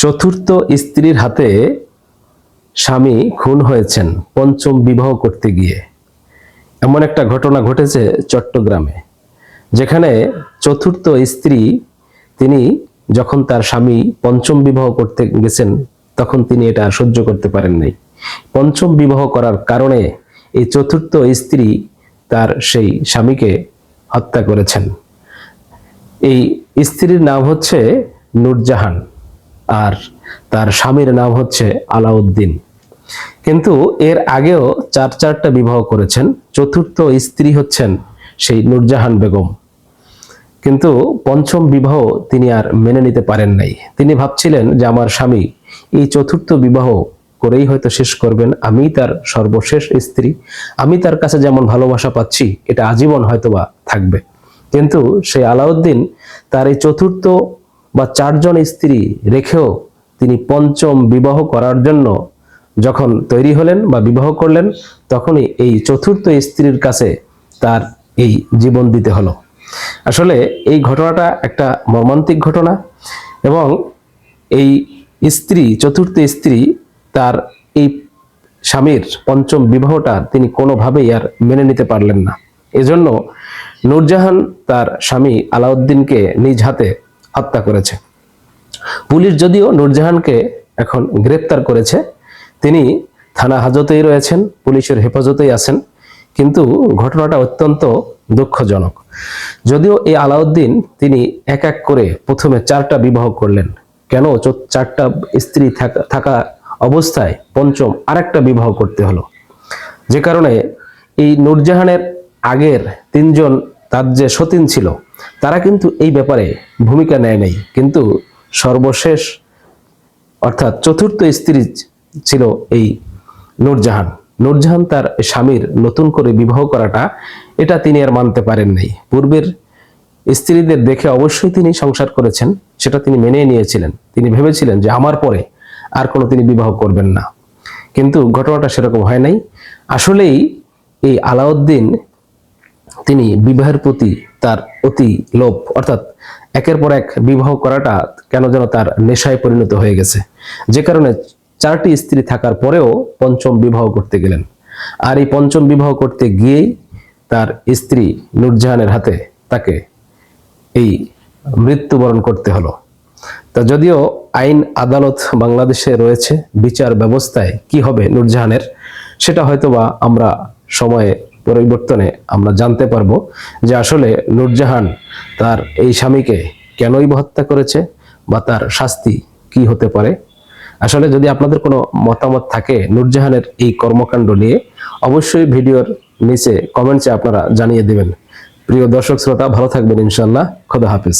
চতুর্থ স্ত্রীর হাতে স্বামী খুন হয়েছেন পঞ্চম বিবাহ করতে গিয়ে। এমন একটা ঘটনা ঘটেছে চট্টগ্রামে, যেখানে চতুর্থ স্ত্রী তিনি যখন তার স্বামী পঞ্চম বিবাহ করতে গেছেন, তখন তিনি এটা সহ্য করতে পারেন নাই। পঞ্চম বিবাহ করার কারণে এই চতুর্থ স্ত্রী তার সেই স্বামীকে হত্যা করেছেন। এই স্ত্রীর নাম হচ্ছে নূরজাহান। আর তার স্বামীর নাম হচ্ছে আলাউদ্দিন। কিন্তু এর আগেও চার চারটা বিবাহ করেছেন, চতুর্থ স্ত্রী হচ্ছেন সেই নুরজাহান বেগম। কিন্তু পঞ্চম বিবাহ তিনি আর মেনে নিতে পারেন নাই। তিনি ভাবছিলেন যে আমার স্বামী এই চতুর্থ বিবাহ করেই হয়তো শেষ করবেন, আমি তার সর্বশেষ স্ত্রী, আমি তার কাছে যেমন ভালোবাসা পাচ্ছি, এটা আজীবন হয়তোবা থাকবে। কিন্তু সেই আলাউদ্দিন তার এই চতুর্থ বা চারজন স্ত্রী রেখেও তিনি পঞ্চম বিবাহ করার জন্য যখন তৈরি হলেন বা বিবাহ করলেন, তখনই এই চতুর্থ স্ত্রীর কাছে তার এই জীবন দিতে হলো। আসলে এই ঘটনাটা একটা মর্মান্তিক ঘটনা এবং এই স্ত্রী, চতুর্থ স্ত্রী তার এই স্বামীর পঞ্চম বিবাহটা তিনি কোনোভাবেই আর মেনে নিতে পারলেন না। এজন্য নূরজাহান তার স্বামী আলাউদ্দিনকে নিজ হাতে হত্যা করেছে। পুলিশ যদিও নূরজাহানকে এখন গ্রেপ্তার করেছে, তিনি থানা হাজতেই রয়েছেন, পুলিশের হেফাজতেই আছেন, কিন্তু ঘটনাটা অত্যন্ত দুঃখজনক। যদিও এই আলাউদ্দিন তিনি এক এক করে প্রথমে চারটা বিবাহ করলেন, কেন চারটা স্ত্রী থাকা- থাকা অবস্থায় পঞ্চম আরেকটা বিবাহ করতে হলো। যে কারণে এই নূরজাহানের আগের তিনজন তার যে সতীন ছিল তারা কিন্তু এই ব্যাপারে ভূমিকা নেয় নাই। কিন্তু সর্বশেষ অর্থাৎ চতুর্থ স্ত্রী ছিল এই নূরজাহান। নূরজাহান তার স্বামীর নতুন করে বিবাহ করাটা এটা তিনি আর মানতে পারেন নাই। পূর্বের স্ত্রীদের দেখে অবশ্যই তিনি সংসার করেছেন, সেটা তিনি মেনে নিয়েছিলেন। তিনি ভেবেছিলেন যে আমার পরে আর কোনো তিনি বিবাহ করবেন না। কিন্তু ঘটনাটা সেরকম হয় নাই। আসলেই এই আলাউদ্দিন তিনি বিবাহের প্রতি তার অতি লোভ। অর্থাৎ একের পর এক বিবাহ করাটা কেন যেন তার নেশায় পরিণত হয়ে গেছে। যে কারণে চারটি স্ত্রী থাকার পরেও পঞ্চম বিবাহ করতে গেলেন। আর এই পঞ্চম বিবাহ করতে গিয়েই তার স্ত্রী নুরজাহানের হাতে তাকে এই মৃত্যুবরণ করতে হলো। তা যদিও আইন আদালত বাংলাদেশে রয়েছে, বিচার ব্যবস্থায় কি হবে নুরজাহানের, সেটা হয়তোবা আমরা সময়ে পরিবর্তনে আমরা জানতে পারব যে আসলে নূরজাহান তার এই স্বামীকে কেনই হত্যা করেছে বা তার শাস্তি কি হতে পারে? আসলে যদি আপনাদের কোনো মতামত থাকে নূরজাহানের এই কর্মকাণ্ড নিয়ে, অবশ্যই ভিডিওর নিচে কমেন্টসে আপনারা জানিয়ে দিবেন। প্রিয় দর্শক শ্রোতা, ভালো থাকবেন ইনশাল্লাহ খোদা হাফিজ।